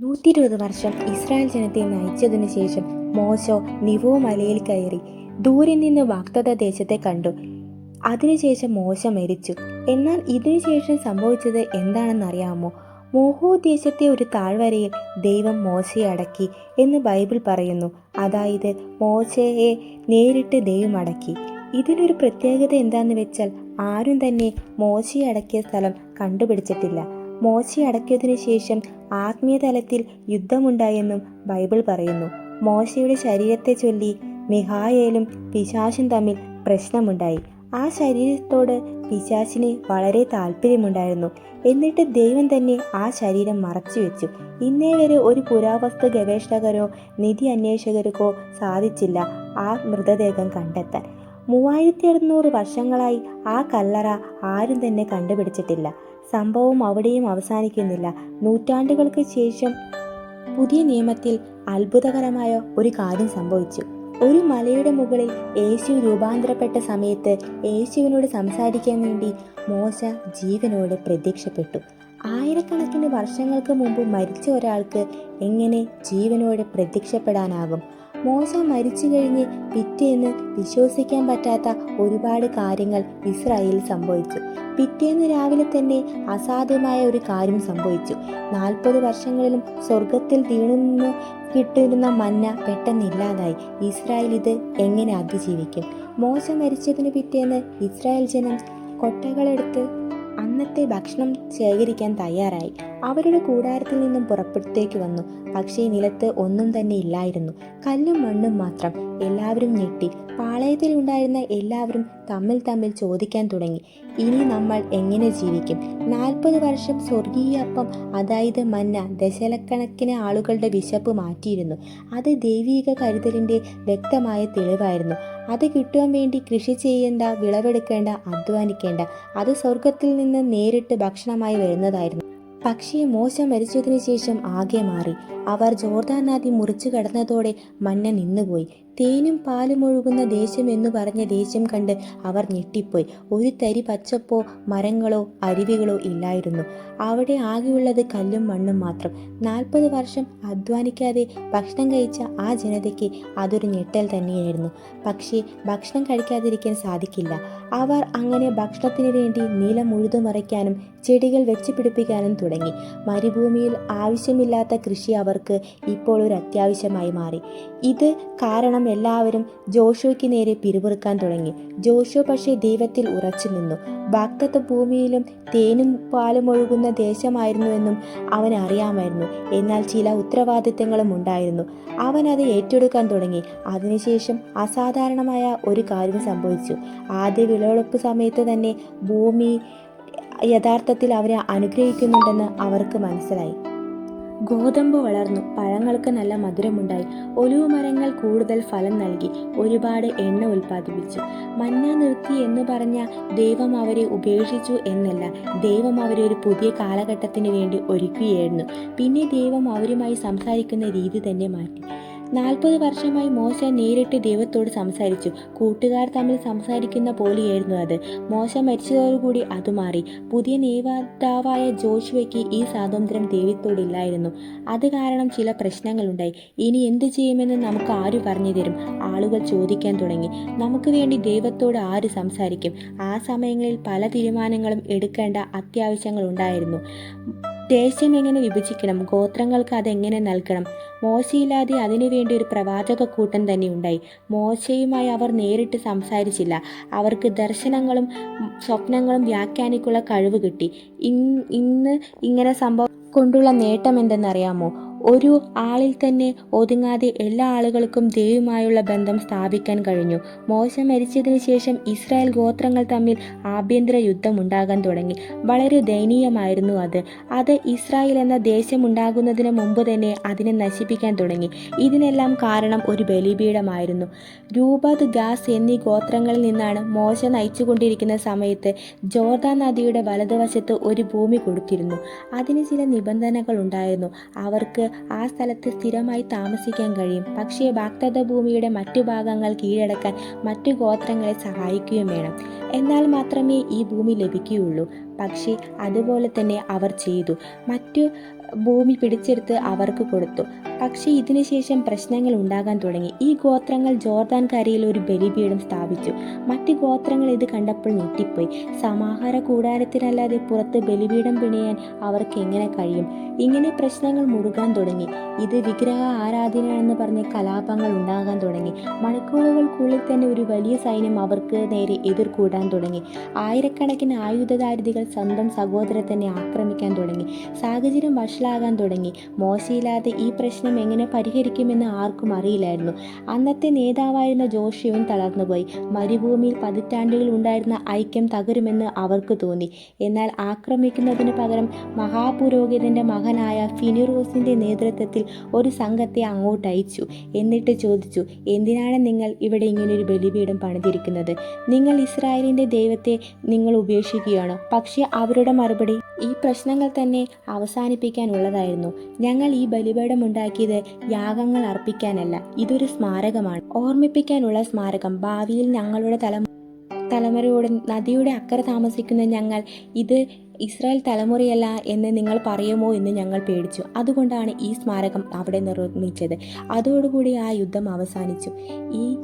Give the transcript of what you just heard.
നൂറ്റി ഇരുപത് വർഷം ഇസ്രായേൽ ജനത്തെ നയിച്ചതിനു ശേഷം മോശോ നിവോ മലയിൽ കയറി ദൂരെ നിന്ന് വാക്തത ദേശത്തെ കണ്ടു. അതിനുശേഷം മോശ മരിച്ചു. എന്നാൽ ഇതിനുശേഷം സംഭവിച്ചത് എന്താണെന്നറിയാമോ? മോഹോ ദേശത്തെ ഒരു താഴ്വരയിൽ ദൈവം മോശയെ അടക്കി എന്ന് ബൈബിൾ പറയുന്നു. അതായത് മോശയെ നേരിട്ട് ദൈവം അടക്കി. ഇതിനൊരു പ്രത്യേകത എന്താണെന്ന് വെച്ചാൽ ആരും തന്നെ മോശയെ അടക്കിയ സ്ഥലം കണ്ടുപിടിച്ചിട്ടില്ല. മോശയെ അടക്കിയതിനു ശേഷം ആത്മീയ തലത്തിൽ യുദ്ധമുണ്ടായെന്നും ബൈബിൾ പറയുന്നു. മോശയുടെ ശരീരത്തെ ചൊല്ലി മിഹായേലും പിശാശും തമ്മിൽ പ്രശ്നമുണ്ടായി. ആ ശരീരത്തോട് പിശാശിന് വളരെ താല്പര്യമുണ്ടായിരുന്നു. എന്നിട്ട് ദൈവം തന്നെ ആ ശരീരം മറച്ചു വെച്ചു ഇന്നേ വരെ ഒരു പുരാവസ്തു ഗവേഷകരോ നിധി അന്വേഷകർക്കോ സാധിച്ചില്ല ആ മൃതദേഹം കണ്ടെത്താൻ. മൂവായിരത്തി അറുന്നൂറ് വർഷങ്ങളായി ആ കല്ലറ ആരും തന്നെ കണ്ടുപിടിച്ചിട്ടില്ല. സംഭവം അവിടെയും അവസാനിക്കുന്നില്ല. നൂറ്റാണ്ടുകൾക്ക് ശേഷം പുതിയ നിയമത്തിൽ അത്ഭുതകരമായ ഒരു കാര്യം സംഭവിച്ചു. ഒരു മലയുടെ മുകളിൽ യേശു രൂപാന്തരപ്പെട്ട സമയത്ത് യേശുവിനോട് സംസാരിക്കാൻ വേണ്ടി മോശ ജീവനോട് പ്രത്യക്ഷപ്പെട്ടു. ആയിരക്കണക്കിന് വർഷങ്ങൾക്ക് മുമ്പ് മരിച്ച ഒരാൾക്ക് എങ്ങനെ ജീവനോട് പ്രത്യക്ഷപ്പെടാനാകും? മോശ മരിച്ചു കഴിഞ്ഞ് പിറ്റേന്ന് വിശ്വസിക്കാൻ പറ്റാത്ത ഒരുപാട് കാര്യങ്ങൾ ഇസ്രായേലിൽ സംഭവിച്ചു. പിറ്റേന്ന് രാവിലെ തന്നെ അസാധ്യമായ ഒരു കാര്യം സംഭവിച്ചു. നാൽപ്പത് വർഷങ്ങളിലും സ്വർഗത്തിൽ വീണുനിന്ന് കിട്ടിയിരുന്ന മന്ന പെട്ടെന്ന് ഇല്ലാതായി ഇസ്രായേൽ ഇത് എങ്ങനെ അതിജീവിക്കും? മോശ മരിച്ചതിന് പിറ്റേന്ന് ഇസ്രായേൽ ജനം കൊട്ടകളെടുത്ത് അന്നത്തെ ഭക്ഷണം ശേഖരിക്കാൻ തയ്യാറായി. അവരുടെ കൂടാരത്തിൽ നിന്നും പുറപ്പെടുത്തേക്ക് വന്നു. പക്ഷേ നിലത്ത് ഒന്നും തന്നെ ഇല്ലായിരുന്നു. കല്ലും മണ്ണും മാത്രം എല്ലാവരും ഞെട്ടി. പാളയത്തിൽ ഉണ്ടായിരുന്ന എല്ലാവരും തമ്മിൽ തമ്മിൽ ചോദിക്കാൻ തുടങ്ങി. ഇനി നമ്മൾ എങ്ങനെ ജീവിക്കും? നാൽപ്പത് വർഷം സ്വർഗീയ അപ്പം അതായത് മന്ന ദശലക്കണക്കിന് ആളുകളുടെ വിശപ്പ് മാറ്റിയിരുന്നു. അത് ദൈവീക കരുതലിന്റെ വ്യക്തമായ തെളിവായിരുന്നു. അത് കിട്ടുവാൻ വേണ്ടി കൃഷി ചെയ്യേണ്ട വിളവെടുക്കേണ്ട അധ്വാനിക്കേണ്ട അത് സ്വർഗത്തിൽ നിന്ന് നേരിട്ട് ഭക്ഷണമായി വരുന്നതായിരുന്നു. പക്ഷേ മോശം മരിച്ചതിനു ശേഷം ആകെ മാറി. അവർ ജോർദാൻ നദി മുറിച്ചു കടന്നതോടെ മഞ്ഞ നിന്നുപോയി. തേനും പാലും ഒഴുകുന്ന ദേശം എന്ന് പറഞ്ഞ ദേശം കണ്ട് അവർ ഞെട്ടിപ്പോയി. ഒരു തരി പച്ചപ്പോ മരങ്ങളോ അരുവികളോ ഇല്ലായിരുന്നു. അവിടെ ആകെയുള്ളത് കല്ലും മണ്ണും മാത്രം. നാൽപ്പത് വർഷം അധ്വാനിക്കാതെ ഭക്ഷണം കഴിച്ച ആ ജനതയ്ക്ക് അതൊരു ഞെട്ടൽ തന്നെയായിരുന്നു. പക്ഷേ ഭക്ഷണം കഴിക്കാതിരിക്കാൻ സാധിക്കില്ല. അവർ അങ്ങനെ ഭക്ഷണത്തിന് വേണ്ടി നിലം ഉഴുതുമറിക്കാനും ചെടികൾ വെച്ച് പിടിപ്പിക്കാനും തുടങ്ങി. മരുഭൂമിയിൽ ആവശ്യമില്ലാത്ത കൃഷി അവർക്ക് ഇപ്പോൾ ഒരു അത്യാവശ്യമായി മാറി. ഇത് കാരണം എല്ലാവരും ജോഷോയ്ക്ക് നേരെ പിരിമുറുക്കാൻ തുടങ്ങി. ജോഷോ പക്ഷേ ദൈവത്തിൽ ഉറച്ചു നിന്നു. ഭക്തത്വ ഭൂമിയിലും തേനും പാലും ഒഴുകുന്ന ദേശമായിരുന്നുവെന്നും അവൻ അറിയാമായിരുന്നു. എന്നാൽ ചില ഉത്തരവാദിത്തങ്ങളും ഉണ്ടായിരുന്നു. അവൻ അത് ഏറ്റെടുക്കാൻ തുടങ്ങി. അതിനുശേഷം അസാധാരണമായ ഒരു കാര്യം സംഭവിച്ചു. ആദ്യ വിളവെടുപ്പ് സമയത്ത് തന്നെ ഭൂമി യഥാർത്ഥത്തിൽ അവരെ അനുഗ്രഹിക്കുന്നുണ്ടെന്ന് അവർക്ക് മനസ്സിലായി. ഗോതമ്പ് വളർന്നു. പഴങ്ങൾക്ക് നല്ല മധുരമുണ്ടായി. ഒലിവ് മരങ്ങൾ കൂടുതൽ ഫലം നൽകി. ഒരുപാട് എണ്ണ ഉൽപ്പാദിപ്പിച്ചു. മഞ്ഞ നിർത്തി എന്ന് പറഞ്ഞ ദൈവം അവരെ ഉപേക്ഷിച്ചു എന്നല്ല. ദൈവം അവരെ ഒരു പുതിയ കാലഘട്ടത്തിന് വേണ്ടി ഒരുക്കുകയായിരുന്നു. പിന്നെ ദൈവം അവരുമായി സംസാരിക്കുന്ന രീതി തന്നെ മാറ്റി. നാൽപ്പത് വർഷമായി മോശ നേരിട്ട് ദൈവത്തോട് സംസാരിച്ചു. കൂട്ടുകാർ തമ്മിൽ സംസാരിക്കുന്ന പോലെയായിരുന്നു അത്. മോശ മരിച്ചതോടുകൂടി അത് മാറി. പുതിയ നേതാവായ ജോഷുവയ്ക്ക് ഈ സ്വാതന്ത്ര്യം ദൈവത്തോടില്ലായിരുന്നു. അത് കാരണം ചില പ്രശ്നങ്ങളുണ്ടായി. ഇനി എന്ത് ചെയ്യുമെന്ന് നമുക്ക് ആര് പറഞ്ഞു തരും? ആളുകൾ ചോദിക്കാൻ തുടങ്ങി. നമുക്ക് വേണ്ടി ദൈവത്തോട് ആര് സംസാരിക്കും? ആ സമയങ്ങളിൽ പല തീരുമാനങ്ങളും എടുക്കേണ്ട അത്യാവശ്യങ്ങൾ ഉണ്ടായിരുന്നു ദേശം എങ്ങനെ വിഭജിക്കണം? ഗോത്രങ്ങൾക്ക് അതെങ്ങനെ നൽകണം? മോശയില്ലാതെ അതിനുവേണ്ടി ഒരു പ്രവാചക കൂട്ടം തന്നെ ഉണ്ടായി. മോശയുമായി അവർ നേരിട്ട് സംസാരിച്ചില്ല. അവർക്ക് ദർശനങ്ങളും സ്വപ്നങ്ങളും വ്യാഖ്യാനിക്കുള്ള കഴിവ് കിട്ടി. ഇന്ന് ഇങ്ങനെ സംഭവം കൊണ്ടുള്ള നേട്ടം എന്തെന്നറിയാമോ? ഒരു ആളിൽ തന്നെ ഒതുങ്ങാതെ എല്ലാ ആളുകൾക്കും ദൈവമായുള്ള ബന്ധം സ്ഥാപിക്കാൻ കഴിഞ്ഞു. മോശ മരിച്ചതിന് ശേഷം ഇസ്രായേൽ ഗോത്രങ്ങൾ തമ്മിൽ ആഭ്യന്തര യുദ്ധം ഉണ്ടാകാൻ തുടങ്ങി. വളരെ ദയനീയമായിരുന്നു അത്. അത് ഇസ്രായേൽ എന്ന ദേശം ഉണ്ടാകുന്നതിന് മുമ്പ് തന്നെ അതിനെ നശിപ്പിക്കാൻ തുടങ്ങി. ഇതിനെല്ലാം കാരണം ഒരു ബലിപീഠമായിരുന്നു. രൂപത് ഗാസ് എന്നീ ഗോത്രങ്ങളിൽ നിന്നാണ് മോശ നയിച്ചുകൊണ്ടിരിക്കുന്ന സമയത്ത് ജോർദാൻ നദിയുടെ വലതുവശത്ത് ഒരു ഭൂമി കൊടുത്തിരുന്നു. അതിന് ചില നിബന്ധനകൾ ഉണ്ടായിരുന്നു. അവർക്ക് ആ സ്ഥലത്ത് സ്ഥിരമായി താമസിക്കാൻ കഴിയും. പക്ഷേ വാഗ്ദത്ത ഭൂമിയുടെ മറ്റു ഭാഗങ്ങൾ കീഴടക്കാൻ മറ്റു ഗോത്രങ്ങളെ സഹായിക്കുകയും വേണം. എന്നാൽ മാത്രമേ ഈ ഭൂമി ലഭിക്കുകയുള്ളൂ. പക്ഷേ അതുപോലെ തന്നെ അവർ ചെയ്തു. മറ്റു ഭൂമി പിടിച്ചെടുത്ത് അവർക്ക് കൊടുത്തു. പക്ഷേ ഇതിനുശേഷം പ്രശ്നങ്ങൾ ഉണ്ടാകാൻ തുടങ്ങി. ഈ ഗോത്രങ്ങൾ ജോർദാൻ കരയിൽ ഒരു ബലിപീഠം സ്ഥാപിച്ചു. മറ്റ് ഗോത്രങ്ങൾ ഇത് കണ്ടപ്പോൾ ഞെട്ടിപ്പോയി. സമാഹാര കൂടാരത്തിനല്ലാതെ പുറത്ത് ബലിപീഠം പിണിയാൻ അവർക്ക് എങ്ങനെ കഴിയും? ഇങ്ങനെ പ്രശ്നങ്ങൾ മുറുകാൻ തുടങ്ങി. ഇത് വിഗ്രഹ ആരാധനയാണെന്ന് പറഞ്ഞ് കലാപങ്ങൾ ഉണ്ടാകാൻ തുടങ്ങി. മണിക്കൂറുകൾക്കുള്ളിൽ തന്നെ ഒരു വലിയ സൈന്യം അവർക്ക് നേരെ എതിർകൂടാൻ തുടങ്ങി. ആയിരക്കണക്കിന് ആയുധധാരികൾ സ്വന്തം സഹോദരത്തിനെ ആക്രമിക്കാൻ തുടങ്ങി. സാഹചര്യം വഷളാകാൻ തുടങ്ങി. മോശയില്ലാതെ ഈ പ്രശ്നം എങ്ങനെ പരിഹരിക്കുമെന്ന് ആർക്കും അറിയില്ലായിരുന്നു. അന്നത്തെ നേതാവായിരുന്ന ജോഷിയും തളർന്നുപോയി. മരുഭൂമിയിൽ പതിറ്റാണ്ടുകൾ ഉണ്ടായിരുന്ന ഐക്യം തകരുമെന്ന് അവർക്ക് തോന്നി. എന്നാൽ ആക്രമിക്കുന്നതിന് പകരം മഹാപുരോഹിതന്റെ മകനായ ഫിനിറോസിന്റെ നേതൃത്വത്തിൽ ഒരു സംഘത്തെ അങ്ങോട്ട് അയച്ചു. എന്നിട്ട് ചോദിച്ചു എന്തിനാണ് നിങ്ങൾ ഇവിടെ ഇങ്ങനൊരു ബലിപീഠം പണിതിരിക്കുന്നത്? നിങ്ങൾ ഇസ്രായേലിന്റെ ദൈവത്തെ നിങ്ങൾ ഉപേക്ഷിക്കുകയാണ്? പക്ഷേ അവരുടെ മറുപടി ഈ പ്രശ്നങ്ങൾ തന്നെ അവസാനിപ്പിക്കാനുള്ളതായിരുന്നു. ഞങ്ങൾ ഈ ബലിപീഠം ഉണ്ടാക്കിയത് യാഗങ്ങൾ അർപ്പിക്കാനല്ല ഇതൊരു സ്മാരകമാണ്. ഓർമ്മിപ്പിക്കാനുള്ള സ്മാരകം ഭാവിയിൽ ഞങ്ങളുടെ തല തലമുറയോട് നദിയുടെ അക്കരെ താമസിക്കുന്ന ഞങ്ങൾ ഇത് ഇസ്രായേൽ തലമുറയല്ല എന്ന് നിങ്ങൾ പറയുമോ എന്ന് ഞങ്ങൾ പേടിച്ചു. അതുകൊണ്ടാണ് ഈ സ്മാരകം അവിടെ നിർമ്മിച്ചത്. അതോടുകൂടി ആ യുദ്ധം അവസാനിച്ചു. ഈ